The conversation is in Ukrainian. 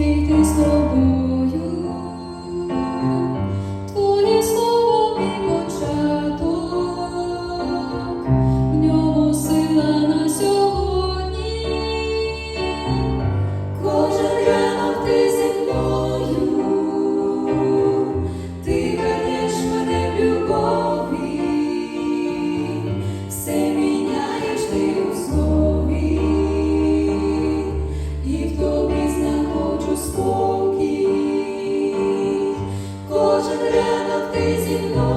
тільки ти з тобою. Боже, треба ти зі мною.